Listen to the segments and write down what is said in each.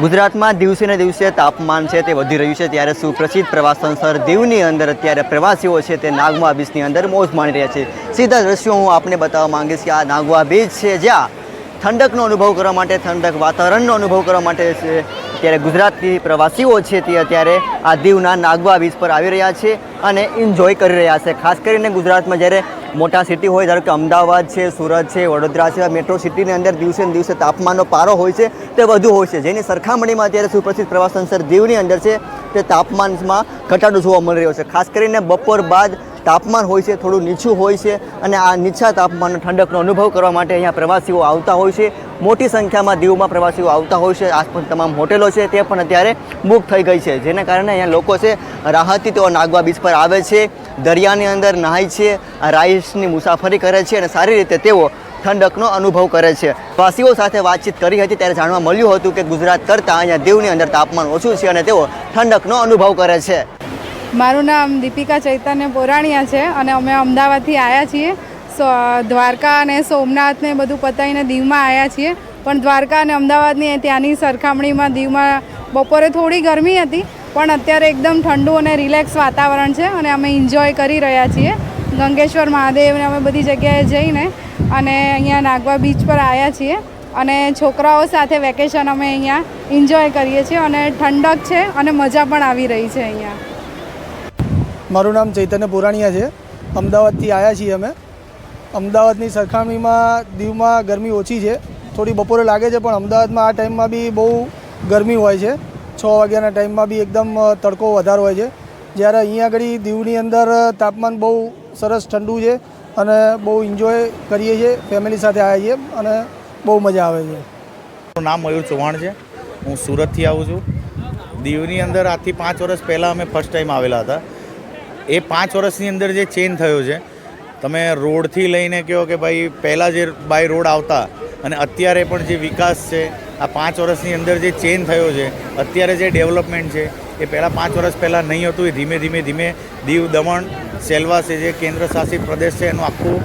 ગુજરાતમાં દિવસે ને દિવસે તાપમાન છે તે વધી રહ્યું છે ત્યારે સુપ્રસિદ્ધ પ્રવાસન સ્થળ દીવની અંદર અત્યારે પ્રવાસીઓ છે તે નાગવા બીચની અંદર મોજ માણી રહ્યા છે. સીધા દ્રશ્યો હું આપને બતાવવા માંગીશ કે આ નાગવા બીચ છે જ્યાં ઠંડકનો અનુભવ કરવા માટે, ઠંડક વાતાવરણનો અનુભવ કરવા માટે છે. ત્યારે ગુજરાતથી પ્રવાસીઓ છે તે અત્યારે આ દીવના નાગવા બીચ પર આવી રહ્યા છે અને એન્જોય કરી રહ્યા છે. ખાસ કરીને ગુજરાતમાં જ્યારે મોટા સિટી હોય, ધારો કે અમદાવાદ છે, સુરત છે, વડોદરા છે મેટ્રો સિટીની અંદર દિવસે દિવસે તાપમાનનો પારો હોય છે તે વધુ હોય છે. જેની સરખામણીમાં અત્યારે સુપ્રસિદ્ધ પ્રવાસન સ્થળ દીવની અંદર છે તે તાપમાનમાં ઘટાડો જોવા મળી રહ્યો છે. ખાસ કરીને બપોર બાદ તાપમાન હોય છે, થોડું નીચું હોય છે અને આ નીચા તાપમાનનો ઠંડકનો અનુભવ કરવા માટે અહીંયા પ્રવાસીઓ આવતા હોય છે. મોટી સંખ્યામાં દીવમાં પ્રવાસીઓ આવતા હોય છે. આસપાસ તમામ હોટેલો છે તે પણ અત્યારે બુક થઈ ગઈ છે. જેના કારણે અહીંયા લોકો છે રાહતથી તેઓ નાગવા બીચ પર આવે છે. દરિયાની અંદર નહાય છે રાઈસની મુસાફરી કરે છે અને સારી રીતે તેઓ ઠંડકનો અનુભવ કરે છે. વાસીઓ સાથે વાતચીત કરી હતી ત્યારે જાણવા મળ્યું હતું કે ગુજરાત કરતાં અહીંયા દીવની અંદર તાપમાન ઓછું છે અને તેઓ ઠંડકનો અનુભવ કરે છે. મારું નામ દીપિકા ચૈતન્ય પોરાણિયા છે અને અમે અમદાવાદથી આવ્યા છીએ. દ્વારકા અને સોમનાથને બધું પતાવીને દીવમાં આવ્યા છીએ. પણ દ્વારકા અને અમદાવાદની ત્યાંની સરખામણીમાં દીવમાં બપોરે થોડી ગરમી હતી પણ અત્યારે એકદમ ઠંડુ અને રિલેક્સ વાતાવરણ છે અને અમે એન્જોય કરી રહ્યા છીએ. ગંગેશ્વર મહાદેવને અમે બધી જગ્યાએ જઈને અને અહીંયા નાગવા બીચ પર આવ્યા છીએ અને છોકરાઓ સાથે વેકેશન અમે અહીંયા એન્જોય કરીએ છીએ અને ઠંડક છે અને મજા પણ આવી રહી છે અહીંયા. મારું નામ ચૈતન્ય પુરાણીયા છે. અમદાવાદથી આવ્યા છીએ અમે. અમદાવાદની સરખામણીમાં દીવમાં ગરમી ઓછી છે. થોડી બપોરે લાગે છે, પણ અમદાવાદમાં આ ટાઈમમાં બી બહુ ગરમી હોય છે. છ વાગ્યાના ટાઈમમાં બી એકદમ તડકો વધારે હોય છે. જ્યારે અહીંયા આગળ દીવની અંદર તાપમાન બહુ સરસ ઠંડુ છે અને બહુ એન્જોય કરીએ છીએ ફેમિલી સાથે આવીએ છીએ અને બહુ મજા આવે છે. મારું નામ મયુર ચૌહાણ છે. હું સુરતથી આવું છું. દીવની અંદર આજથી પાંચ વર્ષ પહેલાં અમે ફર્સ્ટ ટાઈમ આવેલા હતા. એ પાંચ વર્ષની અંદર જે ચેન્જ થયો છે, તમે રોડથી લઈને કહો કે ભાઈ પહેલાં જે બાય રોડ આવતા અને અત્યારે પણ જે વિકાસ છે આ પાંચ વર્ષની અંદર જે ચેન્જ થયો છે, અત્યારે જે ડેવલપમેન્ટ છે, એ પહેલાં પાંચ વર્ષ પહેલાં નહીં હતું, એ ધીમે ધીમે ધીમે દીવ દમણ, સેલવાસ જે કેન્દ્ર શાસિત પ્રદેશ છે, એનું આખું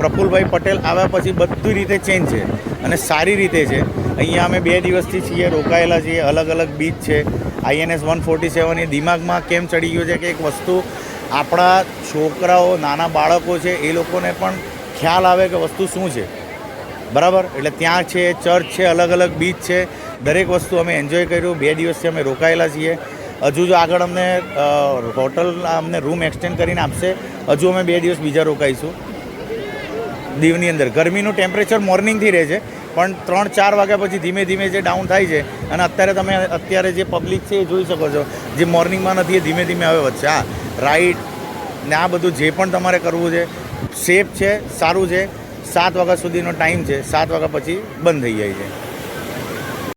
પ્રફુલભાઈ પટેલ આવ્યા પછી બધી રીતે ચેન્જ છે અને સારી રીતે છે. અહીંયા અમે બે દિવસથી છીએ, રોકાયેલા છીએ, અલગ અલગ બીચ છે. આઈએનએસ વન ફોર્ટી સેવન એ દિમાગમાં કેમ ચડી ગયું છે કે એક વસ્તુ આપણા છોકરાઓ, નાના બાળકો છે, એ લોકોને પણ ખ્યાલ આવે કે વસ્તુ શું છે. બરાબર? એટલે ત્યાં છે, ચર્ચ છે અલગ અલગ બીચ છે. દરેક વસ્તુ અમે એન્જોય કર્યું. બે દિવસથી અમે રોકાયેલા છીએ. હજુ જો આગળ અમને હોટલ અમને રૂમ એક્સટેન્ડ કરીને આપશે. હજુ અમે બે દિવસ બીજા રોકાઈશું. દીવની અંદર. ગરમીનું ટેમ્પરેચર મોર્નિંગથી રહે છે, પણ ત્રણ, ચાર વાગ્યા પછી ધીમે ધીમે જે ડાઉન થાય છે, અને અત્યારે તમે અત્યારે જે પબ્લિક છે એ જોઈ શકો છો, જે મોર્નિંગમાં નથી એ ધીમે ધીમે હવે વધશે. હા રાઈડ ને આ બધું જે પણ તમારે કરવું છે સેફ છે, સારું છે. સાત વાગ્યા સુધીનો ટાઈમ છે સાત વાગ્યા પછી બંધ થઈ જાય છે.